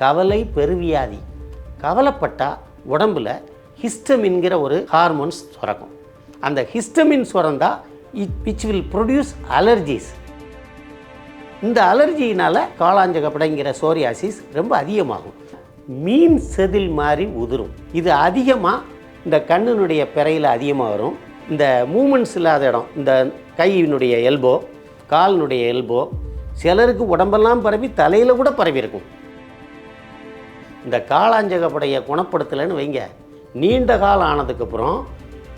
கவலை பெருவியாதி. கவலைப்பட்டால் உடம்புல ஹிஸ்டமின்கிற ஒரு ஹார்மோன்ஸ் சுரக்கும். அந்த histamine சுரந்தா it which will produce allergies இந்த அலர்ஜியினால் காளாஞ்சகப்படைங்கிற சோரியாசிஸ் ரொம்ப அதிகமாகும். மீன் செதில் மாதிரி உதிரும். இது அதிகமாக இந்த கண்ணினுடைய பிறையில் அதிகமாக வரும். இந்த மூமெண்ட்ஸ் இல்லாத இடம் இந்த கையினுடைய எல்போ காலினுடைய எல்போ சிலருக்கு உடம்பெல்லாம் பரவி தலையில் கூட பரவி இருக்கும் இந்த காளாஞ்சகப்படையை குணப்படுத்தலைன்னு வைங்க. நீண்ட காலம் ஆனதுக்கப்புறம்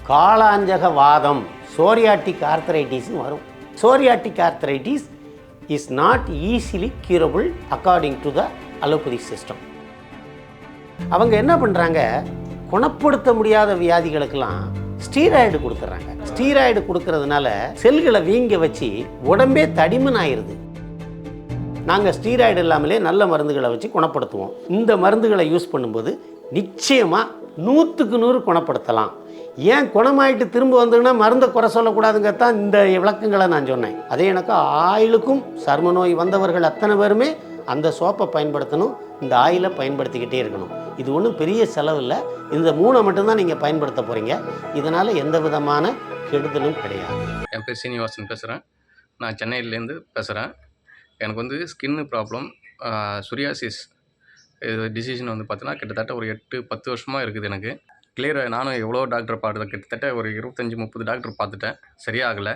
காளாஞ்சக வாதம் சோரியாட்டிக் ஆர்த்தரைட்டிஸ்னு வரும். Psoriatic arthritis is not easily curable according to the allopathy system அவங்க என்ன பண்ணுறாங்க குணப்படுத்த முடியாத வியாதிகளுக்கெல்லாம் ஸ்டீராய்டு கொடுத்துட்றாங்க ஸ்டீராய்டு கொடுக்கறதுனால செல்களை வீங்க வச்சு உடம்பே தடிமன் ஆயிடுது நாங்கள் ஸ்டீராய்டு இல்லாமலே நல்ல மருந்துகளை வச்சு குணப்படுத்துவோம். இந்த மருந்துகளை யூஸ் பண்ணும்போது நிச்சயமாக நூற்றுக்கு நூறு குணப்படுத்தலாம். ஏன் குணமாயிட்டு திரும்ப வந்ததுன்னா மருந்தை குறை சொல்லக்கூடாதுங்க தான் இந்த விளக்கங்களை நான் சொன்னேன். அதே எனக்கு ஆயிலுக்கும் சர்ம நோய் வந்தவர்கள் அத்தனை பேருமே அந்த சோப்பை பயன்படுத்தணும் இந்த ஆயிலை பயன்படுத்திக்கிட்டே இருக்கணும். இது ஒன்றும் பெரிய செலவில்லை இந்த மூணை மட்டும்தான் நீங்கள் பயன்படுத்த போகிறீங்க இதனால் எந்த விதமான கெடுதலும் கிடையாது. என் பேர் சீனிவாசன் பேசுகிறேன் நான் சென்னையிலேருந்து பேசுகிறேன் எனக்கு வந்து ஸ்கின்னு ப்ராப்ளம் சுரியாசிஸ் இது டிசிஷன் வந்து பார்த்தீங்கன்னா கிட்டத்தட்ட ஒரு எட்டு பத்து வருஷமாக இருக்குது எனக்கு. கிளியர் நானும் எவ்வளோ டாக்டர் பார்த்து கிட்டத்தட்ட ஒரு இருபத்தஞ்சி முப்பது டாக்டர் பார்த்துட்டேன். சரியாகலை.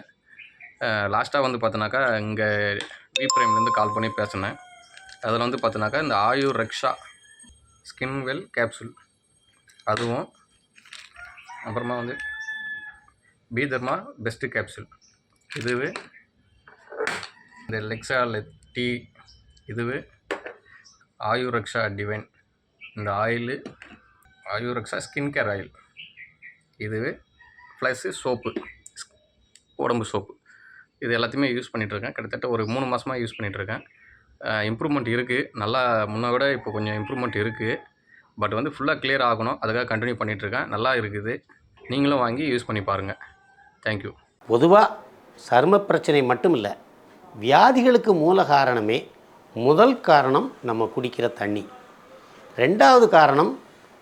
லாஸ்ட்டாக வந்து பார்த்தோன்னாக்கா இங்கே வி பிரைம்லேருந்து கால் பண்ணி பேசினேன். அதில் வந்து பார்த்தோன்னாக்கா இந்த Ayur Raksha skin well capsule அதுவும் அப்புறமா வந்து பீதர்மா பெஸ்ட்டு கேப்சூல் இதுவே இந்த லெக்ஸா லெட்டி இதுவே ஆயுரக்ஷா டிவைன் இந்த oil Ayuraksha skin care oil இதுவே ப்ளஸ்ஸு சோப்பு உடம்பு சோப்பு இது எல்லாத்தையுமே யூஸ் பண்ணிகிட்ருக்கேன் கிட்டத்தட்ட ஒரு மூணு மாதமாக யூஸ் பண்ணிகிட்ருக்கேன் இம்ப்ரூவ்மெண்ட் இருக்குது நல்லா முன்ன விட இப்போ கொஞ்சம் இம்ப்ரூவ்மெண்ட் இருக்குது பட் வந்து ஃபுல்லாக கிளியர் ஆகணும். அதுக்காக கண்டினியூ பண்ணிகிட்ருக்கேன் நல்லா இருக்குது. நீங்களும் வாங்கி யூஸ் பண்ணி பாருங்கள் தேங்க்யூ பொதுவாக சரும பிரச்சனை மட்டும் இல்லை. வியாதிகளுக்கு மூல காரணமே முதல் காரணம் நம்ம குடிக்கிற தண்ணி. ரெண்டாவது காரணம்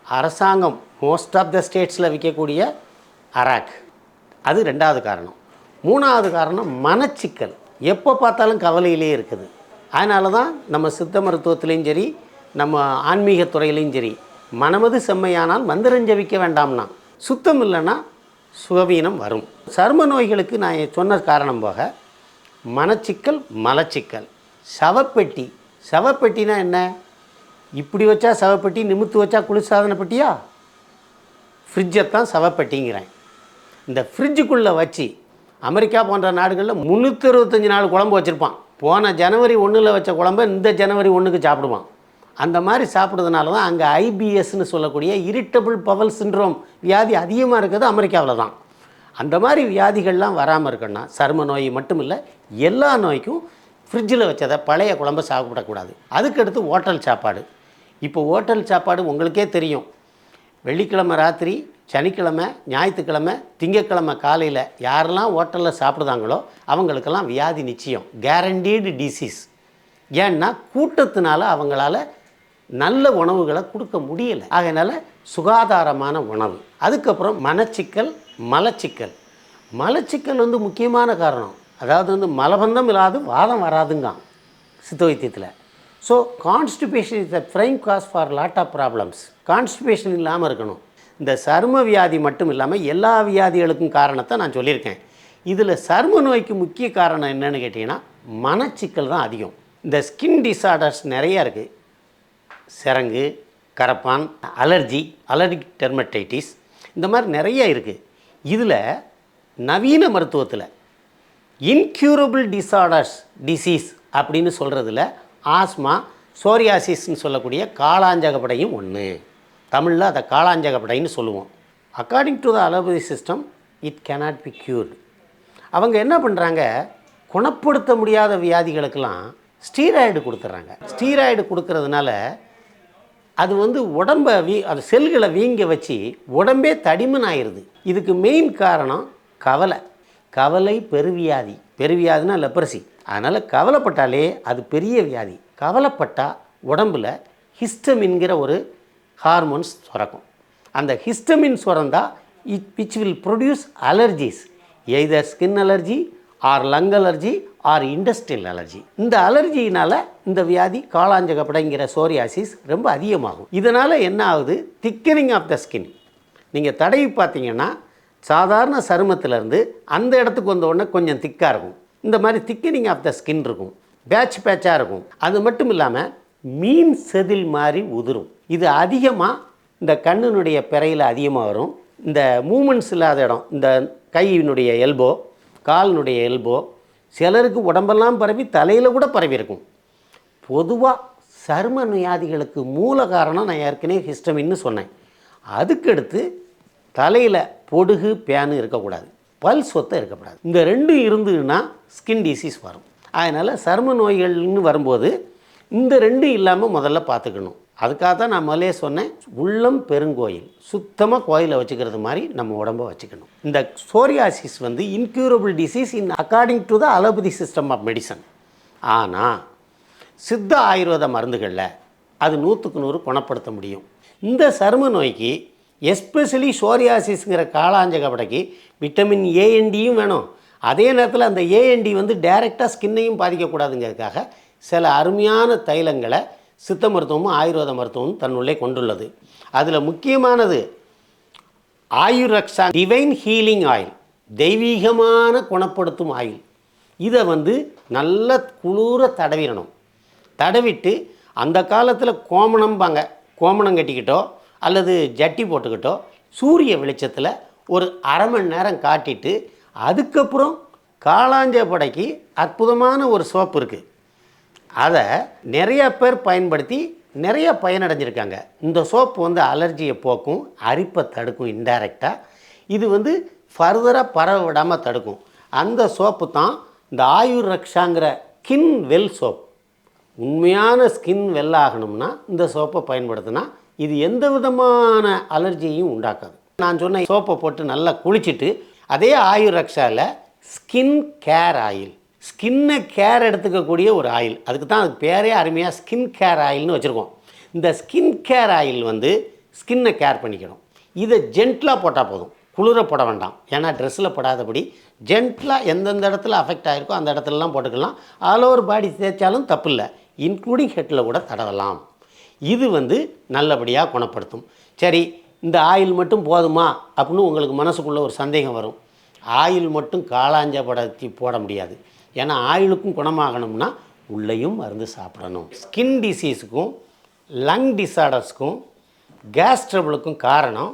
அரசாங்கம் மோஸ்ட் ஆஃப் த ஸ்டேட்ஸில் விற்கக்கூடிய அராக். அது ரெண்டாவது காரணம். மூணாவது காரணம் மனச்சிக்கல். எப்போ பார்த்தாலும் கவலையிலே இருக்குது. அதனால தான் நம்ம சித்த மருத்துவத்திலையும் சரி நம்ம ஆன்மீக துறையிலையும் சரி மனமது செம்மையானால் மந்திரஞ்சவிக்க வேண்டாம்னா சுத்தம் இல்லைன்னா சுகவீனம் வரும். சரும நோய்களுக்கு நான் சொன்ன காரணம் போக மனச்சிக்கல் மலச்சிக்கல். சவப்பெட்டி. சவப்பெட்டினா என்ன? இப்படி வச்சா சவப்பெட்டி நிமித்து வச்சா குளிர்சாதன பெட்டியா? ஃப்ரிட்ஜைத்தான் சவப்பெட்டிங்கிறேன். இந்த ஃப்ரிட்ஜுக்குள்ளே வச்சு அமெரிக்கா போன்ற நாடுகளில் முந்நூற்றி இருபத்தஞ்சி நாள் குழம்பு வச்சுருப்பான். போன ஜனவரி ஒன்றில் வச்ச குழம்ப இந்த ஜனவரி ஒன்றுக்கு சாப்பிடுவான். அந்த மாதிரி சாப்பிட்றதுனால தான் அங்கே ஐபிஎஸ்ன்னு சொல்லக்கூடிய இரிட்டபிள் பவல் சின்ரோம் வியாதி அதிகமாக இருக்கிறது அமெரிக்காவில் தான். அந்த மாதிரி வியாதிகள்லாம் வராமல் இருக்கணும்னா சரும நோய் மட்டும் இல்லை எல்லா நோய்க்கும் ஃப்ரிட்ஜில் வச்சதை பழைய குழம்ப சாப்பிடக்கூடாது. அதுக்கடுத்து ஹோட்டல் சாப்பாடு. இப்போ ஹோட்டல் சாப்பாடு உங்களுக்கே தெரியும். வெள்ளிக்கிழமை ராத்திரி சனிக்கிழமை ஞாயிற்றுக்கிழமை திங்கக்கிழமை காலையில் யாரெல்லாம் ஹோட்டலில் சாப்பிடுதாங்களோ அவங்களுக்கெல்லாம் வியாதி நிச்சயம். கேரண்டீடு டிசீஸ் ஏன்னா கூட்டத்தினால அவங்களால நல்ல உணவுகளை கொடுக்க முடியலை. அதனால் சுகாதாரமான உணவு. அதுக்கப்புறம் மனச்சிக்கல் மலச்சிக்கல். மலச்சிக்கல் வந்து முக்கியமான காரணம். அதாவது வந்து மலபந்தம் இல்லாது வாதம் வராதுங்க சித்த வைத்தியத்தில் so constipation is the prime cause for lot of problems constipation இல்லாமல் இருக்கணும். இந்த சரும வியாதி மட்டும் இல்லாமல் எல்லா வியாதிகளுக்கும் காரணத்தை நான் சொல்லியிருக்கேன். இதில் சரும நோய்க்கு முக்கிய காரணம் என்னென்னு கேட்டிங்கன்னா மனச்சிக்கல் தான் அதிகம். இந்த ஸ்கின் டிசார்டர்ஸ் நிறையா இருக்குது சிரங்கு கரப்பான் அலர்ஜி அலர்ஜிக் டெர்மடைட்டிஸ் இந்த மாதிரி நிறைய இருக்குது இதில் நவீன மருத்துவத்தில் இன்க்யூரபிள் டிசார்டர்ஸ் டிசீஸ் அப்படின்னு சொல்கிறதுல ஆஸ்மா சோரியாசிஸ்ன்னு சொல்லக்கூடிய காளாஞ்சகப்படையும் ஒன்று தமிழில் அதை காளாஞ்சகப்படைன்னு சொல்லுவோம். According to the allopathy system it cannot be cured அவங்க என்ன பண்ணுறாங்க குணப்படுத்த முடியாத வியாதிகளுக்கெல்லாம் ஸ்டீராய்டு கொடுத்துட்றாங்க ஸ்டீராய்டு கொடுக்கறதுனால அது வந்து உடம்பை வீ அது செல்களை வீங்க வச்சு உடம்பே தடிமன் ஆயிடுது இதுக்கு மெயின் காரணம் கவலை. கவலை பெருவியாதி. பெருவியாதினா லெப்ரசி அதனால் கவலைப்பட்டாலே அது பெரிய வியாதி. கவலைப்பட்டால் உடம்பில் ஹிஸ்டமின்கிற ஒரு ஹார்மோன்ஸ் சுரக்கும். அந்த histamine சுரந்தால் it which will produce allergies either skin allergy or lung allergy or industrial allergy. இந்த அலர்ஜியினால் இந்த வியாதி காளாஞ்சகப்படைங்கிற சோரியாசிஸ் ரொம்ப அதிகமாகும். இதனால் என்ன ஆகுது? திக்கனிங் ஆஃப் த ஸ்கின் நீங்கள் தடவி பார்த்தீங்கன்னா சாதாரண சருமத்திலேருந்து அந்த இடத்துக்கு வந்த உடனே கொஞ்சம் திக்காக இருக்கும். இந்த மாதிரி திக்கனிங் ஆஃப் த ஸ்கின் இருக்கும். பேட்ச் பேட்சாக இருக்கும். அது மட்டும் இல்லாமல் மீன் செதில் மாதிரி உதிரும். இது அதிகமாக இந்த கண்ணினுடைய பிறையில் அதிகமாக வரும். இந்த மூமெண்ட்ஸ் இல்லாத இடம் இந்த கையினுடைய எல்போ காலினுடைய எல்போ சிலருக்கு உடம்பெல்லாம் பரவி தலையில் கூட பரவி இருக்கும். பொதுவாக சரும நோயாதிகளுக்கு மூல காரணம் நான் ஏற்கனவே ஹிஸ்டமின்னு சொன்னேன். அதுக்கடுத்து தலையில் பொடுகு பேனு இருக்கக்கூடாது. பல் சொத்தை இருக்கக்கூடாது. இந்த ரெண்டும் இருந்ததுன்னா ஸ்கின் டிசீஸ் வரும். அதனால் சரும நோய்கள்னு வரும்போது இந்த ரெண்டும் இல்லாமல் முதல்ல பார்த்துக்கணும். அதுக்காக தான் நான் முதலே சொன்னேன் உள்ளம் பெருங்கோயில். சுத்தமாக கோயிலை வச்சுக்கிறது மாதிரி நம்ம உடம்ப வச்சுக்கணும். இந்த சோரியாசிஸ் வந்து incurable disease in according to the allopathy system of medicine ஆனால் சித்த ஆயுர்வேத மருந்துகளில் அது நூற்றுக்கு நூறு குணப்படுத்த முடியும். இந்த சரும நோய்க்கு எஸ்பெஷலி சோரியாசிஸ்ங்கிற காளாஞ்சகப்படைக்கு விட்டமின் ஏஎன்டியும் வேணும். அதே நேரத்தில் அந்த ஏஎன்டி வந்து டைரெக்டாக ஸ்கின்னையும் பாதிக்கக்கூடாதுங்கிறதுக்காக சில அருமையான தைலங்களை சித்த மருத்துவமும் ஆயுர்வேத மருத்துவமும் தன்னுள்ளே கொண்டுள்ளது. அதில் முக்கியமானது ஆயுரக்ஷா டிவைன் ஹீலிங் ஆயில் தெய்வீகமான குணப்படுத்தும் ஆயில் இதை வந்து நல்ல குளிர தடவிடணும். தடவிட்டு அந்த காலத்தில் கோமணம்பாங்க. கோமணம் கட்டிக்கிட்டோ அல்லது ஜட்டி போட்டுக்கிட்டோ சூரிய வெளிச்சத்தில் ஒரு அரை மணி நேரம் காட்டிட்டு அதுக்கப்புறம் காளாஞ்ச படைக்கு அற்புதமான ஒரு சோப்பு இருக்குது அதை நிறைய பேர் பயன்படுத்தி நிறைய பயனடைஞ்சிருக்காங்க. இந்த சோப்பு வந்து அலர்ஜியை போக்கும் அரிப்பை தடுக்கும் இன்டைரக்டாக இது வந்து ஃபர்தராக பரவ விடாமல் தடுக்கும். அந்த சோப்பு தான் இந்த ஆயுர் ரக்ஷாங்கிற கின் வெல் சோப் உண்மையான ஸ்கின் வெள்ளாகணும்னா இந்த சோப்பை பயன்படுத்தினா இது எந்த விதமான அலர்ஜியையும் உண்டாக்காது. நான் சொன்ன சோப்பை போட்டு நல்லா குளிச்சுட்டு அதே ஆயுர் ரக்ஷாவில் ஸ்கின் கேர் ஆயில் ஸ்கின்னை கேர் எடுத்துக்கக்கூடிய ஒரு ஆயில் அதுக்கு தான் அதுக்கு பேரே அருமையாக ஸ்கின் கேர் ஆயில்னு வச்சுருக்கோம். இந்த ஸ்கின் கேர் ஆயில் வந்து ஸ்கின்னை கேர் பண்ணிக்கணும். இதை ஜென்ட்லாக போட்டால் போதும். குளிர போட வேண்டாம். ஏன்னா ட்ரெஸ்ஸில் போடாதபடி ஜென்ட்லாக எந்தெந்த இடத்துல அஃபெக்ட் ஆகிருக்கோ அந்த இடத்துலலாம் போட்டுக்கலாம். ஆல் ஓவர் பாடி தேய்ச்சாலும் தப்பு இல்லை இன்க்ளூடிங் ஹெட்டில் கூட தடவலாம். இது வந்து நல்லபடியாக குணப்படுத்தும். சரி இந்த ஆயில் மட்டும் போதுமா? அப்படின்னு உங்களுக்கு மனசுக்குள்ளே ஒரு சந்தேகம் வரும். ஆயில் மட்டும் காளாஞ்ச படத்தி போட முடியாது. ஏன்னா ஆயுளுக்கும் குணமாகணும்னா உள்ளேயும் மருந்து சாப்பிடணும். ஸ்கின் டிசீஸுக்கும் லங் டிசார்டர்ஸ்க்கும் கேஸ் ட்ரபிளுக்கும் காரணம்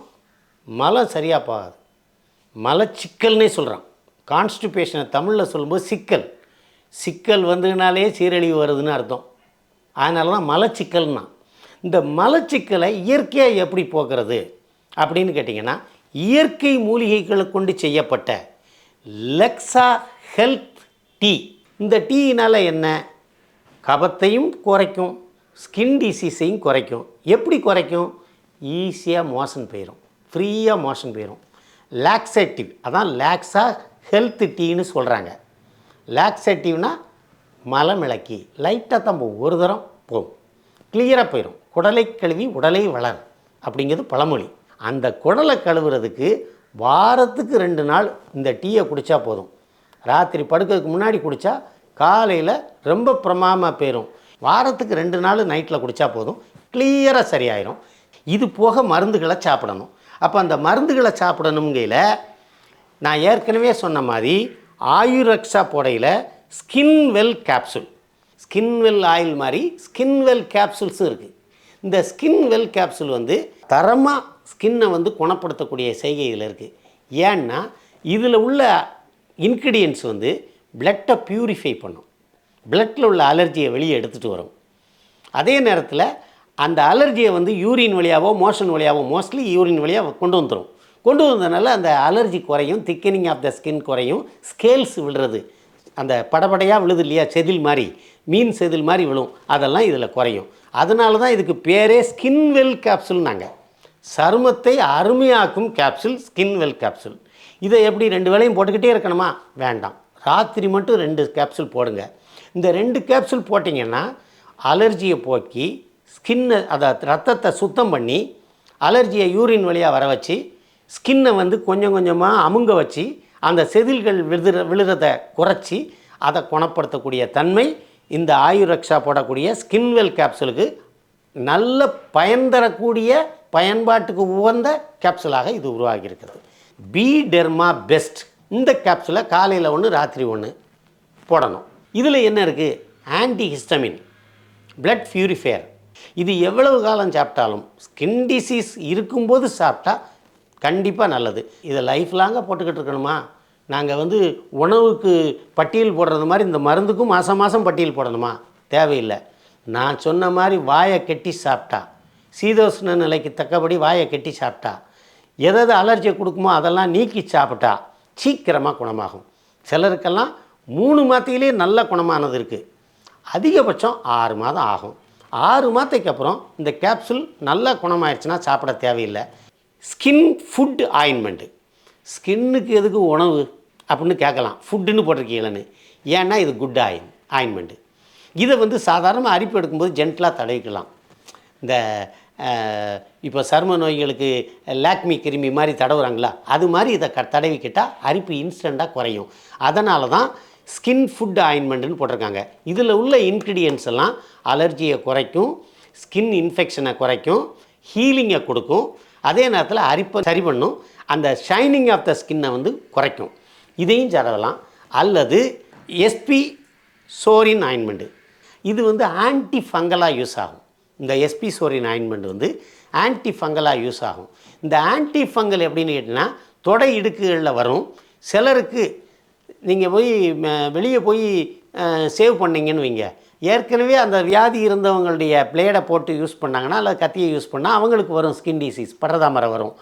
மலம் சரியாக போகாது. மலச்சிக்கல்னே சொல்கிறான் கான்ஸ்டிபேஷனை தமிழில் சொல்லும்போது சிக்கல். சிக்கல் வந்ததுனாலே சீரழிவு வருதுன்னு அர்த்தம். அதனால தான் மலச்சிக்கல்னா. இந்த மலச்சிக்கலை இயற்கையாக எப்படி போக்குறது அப்படின்னு கேட்டிங்கன்னா இயற்கை மூலிகைகளை கொண்டு செய்யப்பட்ட லெக்ஸா ஹெல்த் டீ. இந்த டீயினால் என்ன? கபத்தையும் குறைக்கும் ஸ்கின் டிசீஸையும் குறைக்கும். எப்படி குறைக்கும்? ஈஸியாக மோஷன் போயிடும் ஃப்ரீயாக மோஷன் போயிடும் லாக்ஸேட்டிவ் அதான் லாக்ஸாக ஹெல்த் டீன்னு சொல்கிறாங்க லாக்ஸேட்டிவ்னா மலமிளக்கி லைட்டாக தான் போகும். ஒரு தரம் போகும். கிளியராக போயிடும் குடலை கழுவி உடலை வளர் அப்படிங்கிறது பழமொழி. அந்த குடலை கழுவுறதுக்கு வாரத்துக்கு ரெண்டு நாள் இந்த டீயை குடித்தா போதும். ராத்திரி படுக்கிறதுக்கு முன்னாடி குடித்தா காலையில் ரொம்ப பிரமாமாக போயிடும் வாரத்துக்கு ரெண்டு நாள் நைட்டில் குடித்தா போதும். கிளியராக சரியாயிரும். இது போக மருந்துகளை சாப்பிடணும். அப்போ அந்த மருந்துகளை சாப்பிடணுங்கையில் நான் ஏற்கனவே சொன்ன மாதிரி Ayuraksha புடையில் skin well capsule skin well oil மாதிரி ஸ்கின் வெல் கேப்சூல்ஸும் இருக்குது இந்த ஸ்கின் வெல் கேப்சூல் வந்து தரமாக ஸ்கின்னை வந்து குணப்படுத்தக்கூடிய செய்கையில் இருக்குது ஏன்னா இதில் உள்ள இன்க்ரீடியன்ஸ் வந்து பிளட்டை ப்யூரிஃபை பண்ணும். பிளட்டில் உள்ள அலர்ஜியை வெளியே எடுத்துகிட்டு வரும். அதே நேரத்தில் அந்த அலர்ஜியை வந்து யூரின் வழியாவோ மோஷன் வழியாவோ மோஸ்ட்லி யூரின் வழியாக கொண்டு வந்துடும் கொண்டு வந்ததுனால அந்த அலர்ஜி குறையும் திக்கனிங் ஆஃப் த ஸ்கின் குறையும் ஸ்கேல்ஸ் விழுறது. அந்த படபடையாக விழுது இல்லையா செதில் மாதிரி மீன் செதில் மாதிரி விழும். அதெல்லாம் இதில் குறையும். அதனால தான் இதுக்கு பேரே ஸ்கின் வெல் கேப்சூல்னாங்க சருமத்தை அருமையாக்கும் கேப்சூல் ஸ்கின் வெல் கேப்சூல் இதை எப்படி ரெண்டு வேலையும் போட்டுக்கிட்டே இருக்கணுமா? வேண்டாம். ராத்திரி மட்டும் ரெண்டு கேப்சூல் போடுங்க. இந்த ரெண்டு கேப்சூல் போட்டிங்கன்னா அலர்ஜியை போக்கி ஸ்கின்னை அதை ரத்தத்தை சுத்தம் பண்ணி அலர்ஜியை யூரின் வழியாக வர வச்சு ஸ்கின்னை வந்து கொஞ்சம் கொஞ்சமாக அமுங்க வச்சு அந்த செதில்கள் விழுற விழுறதை குறைச்சி அதை குணப்படுத்தக்கூடிய தன்மை இந்த ஆயுரக்ஷா போடக்கூடிய ஸ்கின்வெல் கேப்சூலுக்கு நல்ல பயன் தரக்கூடிய பயன்பாட்டுக்கு உகந்த கேப்சூலாக இது உருவாகியிருக்கிறது. பி டெர்மா பெஸ்ட் இந்த கேப்சூலை காலையில் ஒன்று ராத்திரி ஒன்று போடணும். இதில் என்ன இருக்குது ஆன்டி ஹிஸ்டமின் பிளட் ஃபியூரிஃபையர் இது எவ்வளவு காலம் சாப்பிட்டாலும் ஸ்கின் டிசீஸ் இருக்கும்போது சாப்பிட்டா கண்டிப்பாக நல்லது. இதை லைஃப் லாங்காக போட்டுக்கிட்டு இருக்கணுமா? நாங்கள் வந்து உணவுக்கு பட்டியல் போடுறது மாதிரி இந்த மருந்துக்கும் மாதம் மாதம் பட்டியல் போடணுமா? தேவையில்லை. நான் சொன்ன மாதிரி வாயை கெட்டி சாப்பிட்டா சீதோஷ்ண நிலைக்கு தக்கபடி வாயை கெட்டி சாப்பிட்டா எதாவது அலர்ஜியை கொடுக்குமோ அதெல்லாம் நீக்கி சாப்பிட்டா சீக்கிரமாக குணமாகும். சிலருக்கெல்லாம் மூணு மாத்தியிலே நல்ல குணமானது இருக்குது அதிகபட்சம் ஆறு மாதம் ஆகும். ஆறு மாதத்துக்கு அப்புறம் இந்த கேப்சூல் நல்லா குணமாயிடுச்சுன்னா சாப்பிட தேவையில்லை. ஸ்கின் ஃபுட் ஆயின்மெண்ட்டு ஸ்கின்னுக்கு எதுக்கு உணவு அப்படின்னு கேட்கலாம். ஃபுட்டுன்னு போட்டிருக்கீங்களேன்னு ஏன்னா இது குட் ஆயின் ஆயின்மெண்ட்டு இதை வந்து சாதாரணமாக அரிப்பு எடுக்கும்போது ஜென்டலாக தடவிக்கலாம். இந்த இப்போ சரும நோய்களுக்கு லாக்மி கிருமி மாதிரி தடவுறாங்களா? அது மாதிரி இதை க தடவிக்கிட்டால் அரிப்பு இன்ஸ்டண்ட்டாக குறையும். அதனால தான் ஸ்கின் ஃபுட் ஆயின்மெண்ட்டுன்னு போட்டிருக்காங்க. இதில் உள்ள இன்க்ரீடியன்ஸ் எல்லாம் அலர்ஜியை குறைக்கும் ஸ்கின் இன்ஃபெக்ஷனை குறைக்கும் ஹீலிங்கை கொடுக்கும். அதே நேரத்தில் அரிப்பை சரி பண்ணும். அந்த ஷைனிங் ஆஃப் த ஸ்கின்னை வந்து குறைக்கும். இதையும் தடவலாம். அல்லது எஸ்பி சோரின் ஆயின்மெண்ட்டு இது வந்து ஆன்டி ஃபங்கலாக யூஸ் ஆகும். இந்த எஸ்பி சோரின் ஆயின்மெண்ட் வந்து ஆன்டி ஃபங்கலாக யூஸ் ஆகும். இந்த ஆன்டி ஃபங்கல் எப்படின்னு கேட்டிங்கன்னா தொடை இடுக்குகளில் வரும். சிலருக்கு நீங்கள் போய் வெளியே போய் சேவ் பண்ணீங்கன்னு வைங்க. ஏற்கனவே அந்த வியாதி இருந்தவங்களுடைய பிளேடை போட்டு யூஸ் பண்ணாங்கன்னா அல்லது கத்தியை யூஸ் பண்ணால் அவங்களுக்கு வரும் ஸ்கின் டிசீஸ் பரதாமரை வரும்.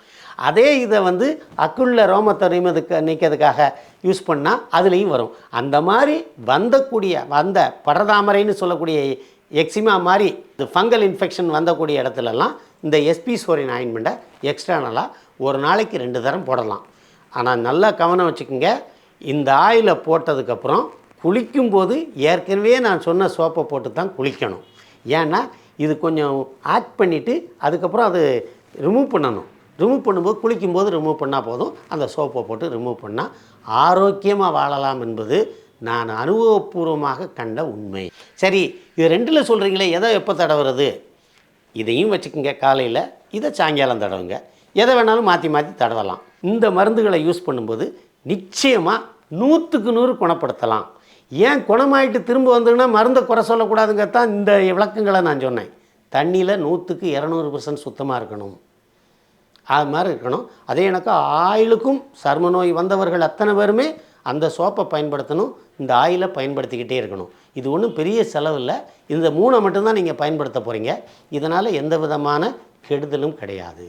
அதே இதை வந்து அக்குள்ள ரோமத்தை நிமிதுக்கு நீக்கிறதுக்காக யூஸ் பண்ணால் அதுலேயும் வரும். அந்த மாதிரி வந்தக்கூடிய வந்த படதாமரைன்னு சொல்லக்கூடிய எக்ஸிமா மாதிரி இந்த ஃபங்கல் இன்ஃபெக்ஷன் வந்தக்கூடிய இடத்துலலாம் இந்த எஸ்பி சோரின் ஆயின்மெண்ட்டை எக்ஸ்டர்னலாக ஒரு நாளைக்கு ரெண்டு தரம் போடலாம். ஆனால் நல்லா கவனம் வச்சுக்கோங்க. இந்த ஆயிலை போட்டதுக்கப்புறம் குளிக்கும்போது ஏற்கனவே நான் சொன்ன சோப்பை போட்டு தான் குளிக்கணும். ஏன்னா இது கொஞ்சம் ஆட் பண்ணிவிட்டு அதுக்கப்புறம் அது ரிமூவ் பண்ணணும். ரிமூவ் பண்ணும்போது குளிக்கும்போது ரிமூவ் பண்ணால் போதும். அந்த சோப்பை போட்டு ரிமூவ் பண்ணால் ஆரோக்கியமாக வாழலாம் என்பது நான் அனுபவபூர்வமாக கண்ட உண்மை. சரி இது ரெண்டில் சொல்கிறீங்களே எதை எப்போ தடவுறது? இதையும் வச்சுக்கோங்க காலையில் இதை சாயங்காலம் தடவுங்க. எதை வேணாலும் மாற்றி மாற்றி தடவலாம். இந்த மருந்துகளை யூஸ் பண்ணும்போது நிச்சயமாக நூற்றுக்கு நூறு குணப்படுத்தலாம். ஏன் குணமாயிட்டு திரும்ப வந்ததுன்னா மருந்தை குறை சொல்லக்கூடாதுங்க தான் இந்த விளக்கங்களை நான் சொன்னேன். தண்ணியில் நூற்றுக்கு இரநூறு பர்சன்ட் சுத்தமாக இருக்கணும். அது மாதிரி இருக்கணும். அதே எனக்கு ஆயிலுக்கும் சர்ம நோய் வந்தவர்கள் அத்தனை பேருமே அந்த சோப்பை பயன்படுத்தணும் இந்த ஆயிலை பயன்படுத்திக்கிட்டே இருக்கணும். இது ஒன்றும் பெரிய செலவு இல்லை இந்த மூணை மட்டும்தான் நீங்கள் பயன்படுத்த போகிறீங்க இதனால் எந்த விதமான கெடுதலும் கிடையாது.